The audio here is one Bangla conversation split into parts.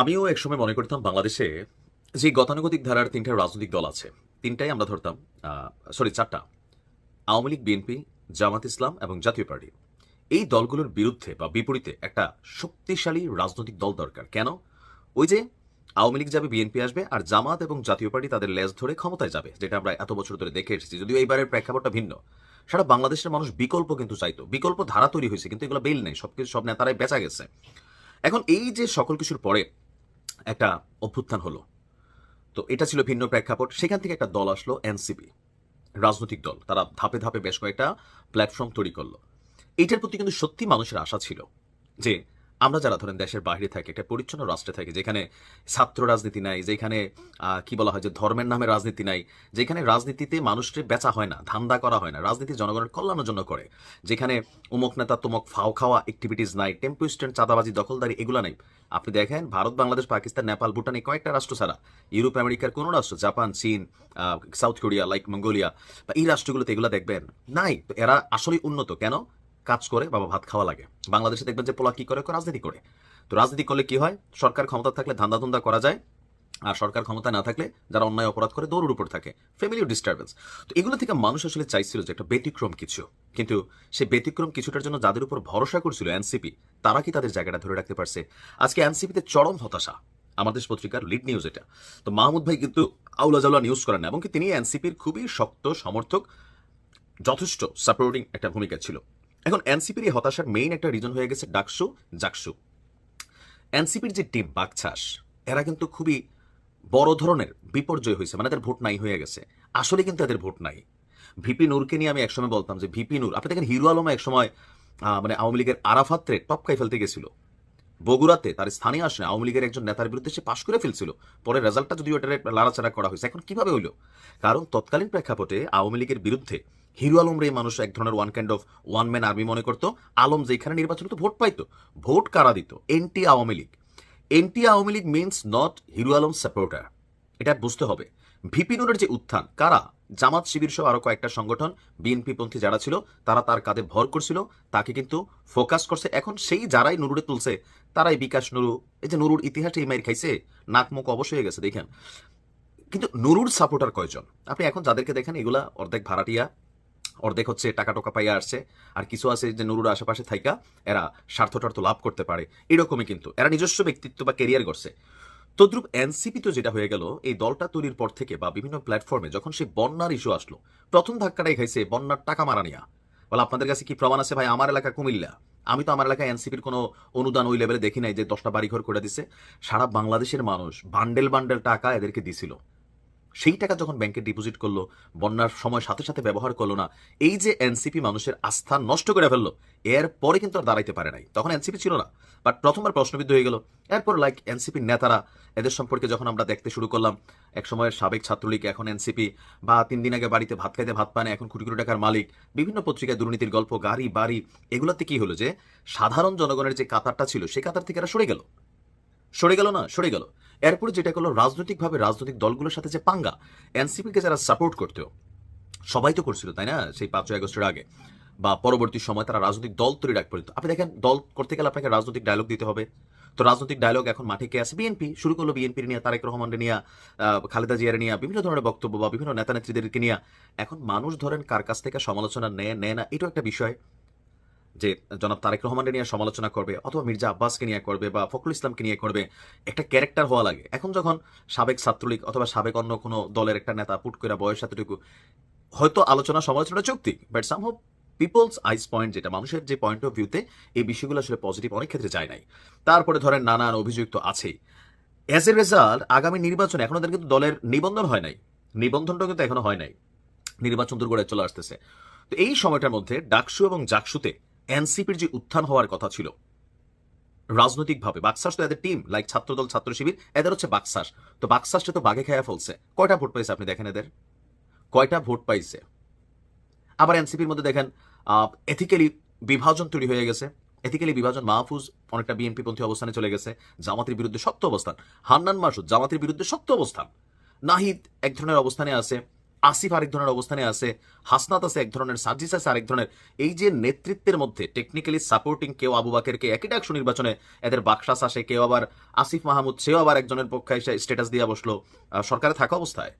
আমিও একসময় মনে করতাম বাংলাদেশে যে গতানুগতিক ধারার তিনটা রাজনৈতিক দল আছে, তিনটাই আমরা ধরতাম সরি চারটা। আওয়ামী লীগ, বিএনপি, জামাত ইসলাম এবং জাতীয় পার্টি। এই দলগুলোর বিরুদ্ধে বা বিপরীতে একটা শক্তিশালী রাজনৈতিক দল দরকার। কেন? ওই যে আওয়ামী লীগ যাবে, বিএনপি আসবে, আর জামাত এবং জাতীয় পার্টি তাদের লেজ ধরে ক্ষমতায় যাবে, যেটা আমরা এত বছর ধরে দেখে এসেছি। যদিও এইবারের প্রেক্ষাপটটা ভিন্ন। সারা বাংলাদেশের মানুষ বিকল্প কিন্তু চাইতো। বিকল্প ধারা তৈরি হয়েছে, কিন্তু এগুলো বেল নেই, সবকিছু সব নেতারাই বেচা গেছে। এখন এই যে সকল কিছুর পরে একটা অভ্যুত্থান হলো। তো এটা ছিল ভিন্ন প্রেক্ষাপট। সেখান থেকে একটা দল আসলো, এনসিপি, রাজনৈতিক দল। তারা ধাপে ধাপে বেশ কয়েকটা প্ল্যাটফর্ম তৈরি করল। এটার প্রতি কিন্তু সত্যি মানুষের আশা ছিল যে আমরা যারা ধরেন দেশের বাইরে থাকি, একটা পরিচ্ছন্ন রাষ্ট্রে থাকি, যেখানে ছাত্র রাজনীতি নাই, যেখানে কি বলা হয় যে ধর্মের নামে রাজনীতি নাই, যেখানে রাজনীতিতে মানুষকে বেচা হয় না, ধান্দা করা হয় না, রাজনীতি জনগণের কল্যাণের জন্য করে। যেখানে উমক নেতা তুমক ফাও খাওয়া অ্যাক্টিভিটিস নাই, টেম্পো স্ট্যান্ড, চাঁদাবাজি, দখলদারি, এগুলো নাই। আপনি দেখেন ভারত, বাংলাদেশ, পাকিস্তান, নেপাল, ভুটান, এই কয়েকটা রাষ্ট্র ছাড়া, ইউরোপ, আমেরিকার কোনো রাষ্ট্র, জাপান, চীন সাউথ কোরিয়া, লাইক মঙ্গোলিয়া, বা এই রাষ্ট্রগুলোতে এগুলো দেখবেন, নাই, এরা আসলেই উন্নত। কেন? কাজ করে বাবা ভাত খাওয়া লাগে। বাংলাদেশে দেখবেন যে পোলা কি করে? রাজনীতি করে। তো রাজনীতি করলে কি হয়? সরকার ক্ষমতা থাকলে ধান্দা করা যায়, আর সরকার ক্ষমতা না থাকলে যারা অন্যায় অপরাধ করে দৌড়ের উপর থাকে। ফ্যামিলির ডিস্টারবেন্স তো এগুলো থেকে মানুষ আসলে চাইছিল যে একটা ব্যতিক্রম কিছু। কিন্তু সে ব্যতিক্রম কিছুটার জন্য যাদের উপর ভরসা করছিল এনসিপি, তারা কি তাদের জায়গাটা ধরে রাখতে পারছে? আজকে এনসিপিতে চরম হতাশা। আমাদের পত্রিকার লিড নিউজ এটা। তো মাহমুদ ভাই কিন্তু আউলা জাউলা নিউজ করেন না, এবং তিনি এনসিপির খুবই শক্ত, সমর্থক, যথেষ্ট সাপোর্টিং একটা ভূমিকা ছিল। এখন এনসিপির এই হতাশার মেইন একটা রিজন হয়ে গেছে ডাকসু, জাকসু। এনসিপির যে টিম বাকছাস এরা কিন্তু খুবই বড় ধরনের বিপর্যয় হয়েছে মানে এদের ভোট নাই হয়ে গেছে। আসলে কিন্তু এদের ভোট নাই। ভিপি নূরকে নিয়ে আমি একসময় বলতাম যে ভিপি নূর আপনি দেখেন হিরো আলম একসময় মানে আওয়ামী লীগের আরাফাত্রে টপকাই ফেলতে গেছিল। বগুড়াতে তার স্থানীয় আসনে আওয়ামী লীগের একজন নেতার বিরুদ্ধে সে পাশ করে ফেলছিল। পরে রেজাল্টটা যদিও এটা লাড়াচাড়া করা হয়েছে। এখন কীভাবে হইল? কারণ তৎকালীন প্রেক্ষাপটে আওয়ামী লীগের বিরুদ্ধে হিরো আলম রে মানুষ এক ধরনের one kind of one man army মনে করতো। আলম যেখানে নির্বাচন হতো ভোট পাইতো। ভোট কারা দিত? Anti Awami League. Anti Awami League means not hero Alam supporter এটা বুঝতে হবে। ভিপিনুরের যে উত্থান, কারা? জামাত শিবির সহ আরও কয়েকটা সংগঠন, বিএনপি পন্থী যারা ছিল, তারা তার কাঁধে ভর করছিল। তাকে কিন্তু ফোকাস করছে। এখন সেই যারাই নুরুরে তুলছে, তারাই বিকাশ নুরু। এই যে নুরুর ইতিহাসে এই মাইর খাইছে, নাক মুখ অবশ্যই হয়ে গেছে, দেখেন। কিন্তু নুরুর সাপোর্টার কয়জন? আপনি এখন যাদেরকে দেখেন, এগুলা অর্ধেক ভাড়াটিয়া অর্ধেক হচ্ছে টাকা টোকা পাইয়া আসছে। আর কিছু আছে যে নুরুর আশেপাশে থাইকা এরা স্বার্থ টার্থ লাভ করতে পারে। এরকমই কিন্তু। এরা নিজস্ব ব্যক্তিত্ব বা কেরিয়ার করছে তদ্রুপ এনসিপি তো যেটা হয়ে গেল, এই দলটা তৈরির পর থেকে বা বিভিন্ন প্ল্যাটফর্মে যখন সেই বন্যার ইস্যু আসলো, প্রথম ধাক্কাটাই খাইছে বন্যার টাকা মারা নিয়া। বলে, আপনাদের কাছে কি প্রমাণ আছে ভাই? আমার এলাকা কুমিল্লা। আমি তো আমার এলাকায় এনসিপির কোনো অনুদান ওই লেভেলে দেখি নাই যে দশটা বাড়িঘর করে দিছে। সারা বাংলাদেশের মানুষ বান্ডেল বান্ডেল টাকা এদেরকে দিছিল। সেই টাকা যখন ব্যাংকে ডিপোজিট করল, বন্যার সময় সাথে সাথে ব্যবহার করল না, এই যে এনসিপি মানুষের আস্থা নষ্ট করে ফেলল, এর পরে কিন্তু আর দাঁড়াইতে পারে নাই। তখন এনসিপি ছিল না। বাট প্রথমবার প্রশ্নবিদ্ধ হয়ে গেল। এরপর লাইক এনসিপির নেতারা এদের সম্পর্কে যখন আমরা দেখতে শুরু করলাম এক সময়ের সাবেক ছাত্রলীগ, এখন এনসিপি বা তিন দিন আগে বাড়িতে ভাত খাইতে ভাত পায় না, এখন কোটি কোটি টাকার মালিক, বিভিন্ন পত্রিকায় দুর্নীতির গল্প, গাড়ি, বাড়ি, এগুলোতে কি হলো যে, সাধারণ জনগণের যে কাতারটা ছিল, সেই কাতার থেকে এরা সরে গেল। সরে গেল না? সরে গেল। এরপরে যেটা করল, রাজনৈতিকভাবে রাজনৈতিক দলগুলোর সাথে যে পাঙ্গা, এনসিপিকে যারা সাপোর্ট করতো সবাই তো করছিল, তাই না? সেই পাঁচই আগস্টের আগে বা পরবর্তী সময় তারা রাজনৈতিক দল তৈরি রাখ পর্যন্ত। আপনি দেখেন, দল করতে গেলে আপনাকে রাজনৈতিক ডায়লগ দিতে হবে। তো রাজনৈতিক ডায়লগ এখন মাঠে কে আছে? বিএনপি। শুরু করল বিএনপির নিয়ে, তারেক রহমানের নিয়ে খালেদা জিয়ার নিয়ে, বিভিন্ন ধরনের বক্তব্য বা বিভিন্ন নেতা নেত্রীদেরকে নিয়ে। এখন মানুষ ধরেন কার কাছ থেকে সমালোচনা নেয় নেয় না, এটাও একটা বিষয়। যে জনাব তারেক রহমানের নিয়ে সমালোচনা করবে অথবা মির্জা আব্বাসকে নিয়ে করবে বা ফখরুল ইসলামকে নিয়ে করবে, একটা ক্যারেক্টার হওয়া লাগে। এখন যখন সাবেক ছাত্রলীগ অথবা সাবেক অন্য কোনো দলের একটা নেতা পুট করে বয়স এতটুকু, হয়তো আলোচনা সমালোচনা যৌক্তিক but somehow people's eyes point যেটা মানুষের যে পয়েন্ট অফ ভিউতে এই বিষয়গুলো আসলে পজিটিভ অনেক ক্ষেত্রে যায় নাই। তারপরে ধরেন নানান অভিযোগ তো আছেই। অ্যাজ এ রেজাল্ট আগামী নির্বাচন এখনও তাদের কিন্তু দলের নিবন্ধন হয় নাই। নিবন্ধনটা কিন্তু এখনও হয় নাই। নির্বাচন দুর্গড়ায় চলে আসতেছে। তো এই সময়টার মধ্যে ডাকসু এবং জাকসুতে এনসিপির যে উত্থান হওয়ার কথা ছিল, রাজনৈতিকভাবে, বাক্সাস তো এদের টিম লাইক ছাত্রদল, ছাত্র শিবির, এদের হচ্ছে বাক্সাস। তো বাক্সাসটা তো বাঘে খেয়া ফেলছে। কয়টা ভোট পাইছে আপনি দেখেন এদের? কয়টা ভোট পাইছে? আবার এনসিপির মধ্যে দেখেন এথিক্যালি বিভাজন তৈরি হয়ে গেছে। এথিক্যালি বিভাজন মাহফুজ, অনেকটা বিএনপি পন্থী অবস্থানে চলে গেছে। জামাতের বিরুদ্ধে শক্ত অবস্থান। হান্নান মাসুদ, জামাতের বিরুদ্ধে শক্ত অবস্থান। নাহিদ এক ধরনের অবস্থানে আছে। আসিফ আরেক ধরনের অবস্থানে আছে, হাসনাত আছে এক ধরনের সার্জিস আছে আরেক ধরনের। এই যে নেতৃত্বের মধ্যে টেকনিক্যালি সাপোর্টিং কেউ আবু বাকেরকে একই ডাকসু নির্বাচনে এদের বাকশাস আসে, কেউ আবার আসিফ মাহমুদ, সেও আবার একজনের পক্ষে এসে স্ট্যাটাস দিয়ে বসল সরকারে থাকা অবস্থায়।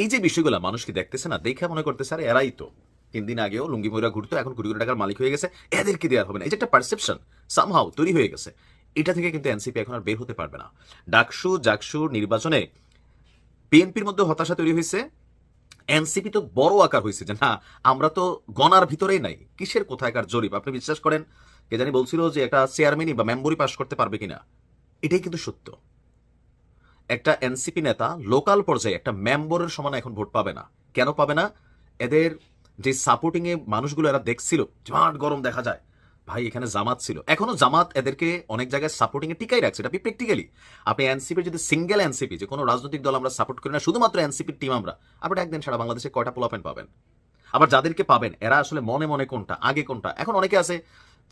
এই যে বিষয়গুলো মানুষ কি দেখতেছে না, দেখে মনে করতেছে, আরে এরাই তো। তিন দিন আগেও লুঙ্গি ময়রা ঘুরতো, এখন কোটি কোটি টাকার মালিক হয়ে গেছে, এদেরকে দেওয়া হবে না। এই যে একটা পারসেপশন সামহাও তৈরি হয়ে গেছে। এটা থেকে কিন্তু এনসিপি এখন আর বের হতে পারবে না। ডাকসু, জাকসু নির্বাচনে বিএনপির মধ্যে হতাশা তৈরি হয়েছে এনসিপি তো বড় আকার হয়েছে যে, না, আমরা তো গণার ভিতরেই নাই। কিসের কোথায়কার জরিপ? আপনি বিশ্বাস করেন? কে জানি বলছিল যে একটা চেয়ারম্যানই বা মেম্বরই পাশ করতে পারবে কিনা। এটাই কিন্তু সত্য। একটা এনসিপি নেতা লোকাল পর্যায়ে একটা মেম্বরের সমান এখন ভোট পাবে না। কেন পাবে না? এদের যে সাপোর্টিং এ মানুষগুলো এরা দেখছিল ঝাঁট গরম দেখা যায়। ভাই, এখানে জামাত ছিল। এখনও জামাত এদেরকে অনেক জায়গায় সাপোর্টিং এ টিকাই রাখছে। এটা প্র্যাকটিক্যালি আপনি এনসিপি যদি সিঙ্গেল এনসিপি যে কোনো রাজনৈতিক দল আমরা সাপোর্ট করি না, শুধুমাত্র এনসিপির টিম আমরা, আপনি একদিন সারা বাংলাদেশে কয়টা পোলাপেন পাবেন? আবার যাদেরকে পাবেন, এরা আসলে মনে মনে কোনটা, আগে কোনটা? এখন অনেকে আছে,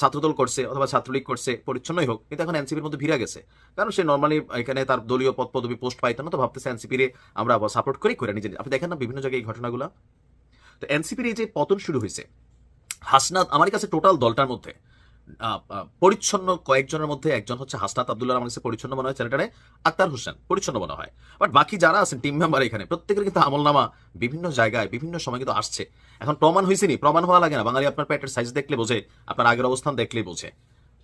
ছাত্রদল করছে অথবা ছাত্রলীগ করছে, পরিচ্ছন্নই হোক, কিন্তু এখন এনসিপির মধ্যে ভিড়া গেছে। কারণ সে নর্মালি এখানে তার দলীয় পদ পদবি পোস্ট পাইতো না, তো ভাবতেছে এনসিপির আমরা সাপোর্ট করি করে নিজে আপনি দেখেন না বিভিন্ন জায়গায় এই ঘটনাগুলো? তো এনসিপির এই যে পতন শুরু হয়েছে হাসনাত, আমার কাছে টোটাল দলটার মধ্যে পরিচ্ছন্ন কয়েকজনের মধ্যে একজন হচ্ছে হাসনাত আব্দুল্লাহ আমার কাছে পরিচ্ছন্ন মনে হয়, ছেলেটারে আক্তার হোসেন, পরিচ্ছন্ন মনে হয়। বাট বাকি যারা আছেন টিম মেম্বার এখানে, প্রত্যেকের কিন্তু আমলনামা বিভিন্ন জায়গায়, বিভিন্ন সময় কিন্তু আসছে। এখন প্রমাণ হয়েছে নি প্রমাণ হওয়া লাগে না, বাঙালি আপনার পেটের সাইজ দেখলে বোঝে, আপনার আগের অবস্থান দেখলেই বোঝে।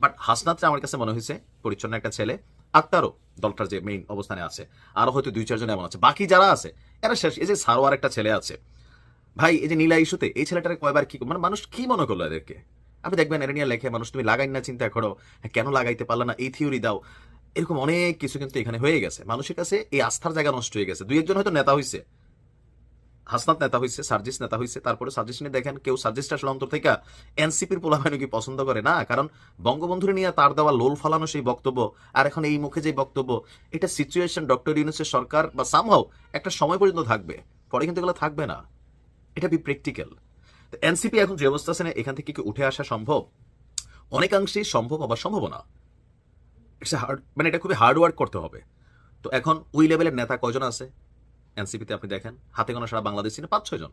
বাট হাসনাতটা আমার কাছে মনে হয়েছে, পরিচ্ছন্ন একটা ছেলে, আক্তারও দলটার যে মেইন অবস্থানে আছে। আরও হয়তো দুই, চারজন এমন আছে। বাকি যারা আছে, এরা শেষ, এই যে সারোয়ার একটা ছেলে আছে। ভাই এই যে নীলা ইস্যুতে এই ছেলেটারে কয়বার কি মানে মানুষ কি মনে করল এদেরকে? আপনি দেখবেন এরা নিয়ে লেখে মানুষ তুমি লাগাই না চিন্তা করো হ্যাঁ, কেন লাগাইতে পারলে না এই থিওরি দাও। এরকম অনেক কিছু কিন্তু এখানে হয়ে গেছে। মানুষের কাছে এই আস্থার জায়গা নষ্ট হয়ে গেছে। দুই একজন হয়তো নেতা হয়েছে হাসনাত নেতা হয়েছে সার্জিস নেতা হয়েছে তারপরে সার্জিস নিয়ে দেখেন কেউ সার্জিসটা আসলে অন্তর থেকে এনসিপির পোলাভাই নাকি পছন্দ করে? না কারণ বঙ্গবন্ধুরে নিয়ে তার দেওয়া লোল ফালানো সেই বক্তব্য আর এখন এই মুখে যে বক্তব্য এটা সিচুয়েশন ডক্টর ইউনুসের সরকার বা সামহাও একটা সময় পর্যন্ত থাকবে। পরে কিন্তু এগুলো থাকবে না। এটা বি প্র্যাকটিক্যাল এনসিপি এখন যে অবস্থা আছে না, এখান থেকে কি উঠে আসা সম্ভব? অনেকাংশেই সম্ভব আবার সম্ভব না ইটস হার্ড মানে এটা খুবই হার্ড ওয়ার্ক করতে হবে। তো এখন ওই লেভেলের নেতা কয়জন আছে? এনসিপিতে আপনি দেখেন, হাতে গোনা সারা বাংলাদেশ চিনে পাঁচ, ছয় জন।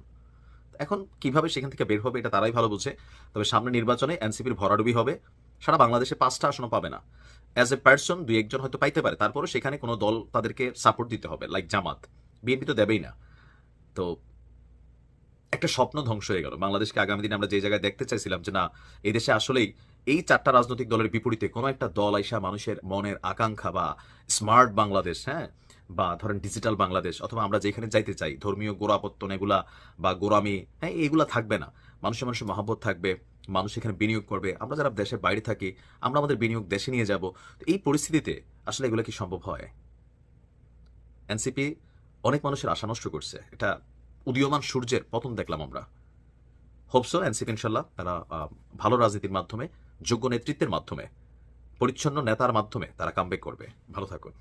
এখন কীভাবে সেখান থেকে বের হবে, এটা তারাই ভালো বুঝে। তবে সামনে নির্বাচনে এনসিপির ভরাডুবি হবে। সারা বাংলাদেশে পাঁচটা আসনও পাবে না। অ্যাজ এ পার্সন দুই, একজন হয়তো পাইতে পারে। তারপরে সেখানে কোনো দল তাদেরকে সাপোর্ট দিতে হবে লাইক জামাত। বিএনপি তো দেবেই না। তো একটা স্বপ্ন ধ্বংস হয়ে গেল। বাংলাদেশকে আগামী দিনে আমরা যে জায়গায় দেখতে চাইছিলাম যে না, এই দেশে আসলেই এই চারটা রাজনৈতিক দলের বিপরীতে কোনো একটা দল আইসা মানুষের মনের আকাঙ্ক্ষা বা স্মার্ট বাংলাদেশ হ্যাঁ বা ধরেন ডিজিটাল বাংলাদেশ, অথবা আমরা যেখানে যাইতে চাই, ধর্মীয় গোড়াপত্তন এগুলা বা গোড়ামি হ্যাঁ এগুলা থাকবে না। মানুষের মানুষের মহাব্বত থাকবে, মানুষ এখানে বিনিয়োগ করবে। আমরা যারা দেশের বাইরে থাকি, আমরা আমাদের বিনিয়োগ দেশে নিয়ে যাব। এই পরিস্থিতিতে আসলে এগুলো কি সম্ভব হয়? এনসিপি অনেক মানুষের আশা নষ্ট করছে। এটা উদীয়মান সূর্যের পতন দেখলাম আমরা। হোপসো এনসিপি ইনশাল্লাহ তারা ভালো রাজনীতির মাধ্যমে, যোগ্য নেতৃত্বের মাধ্যমে, পরিচ্ছন্ন নেতার মাধ্যমে তারা কামব্যাক করবে। ভালো থাকুন।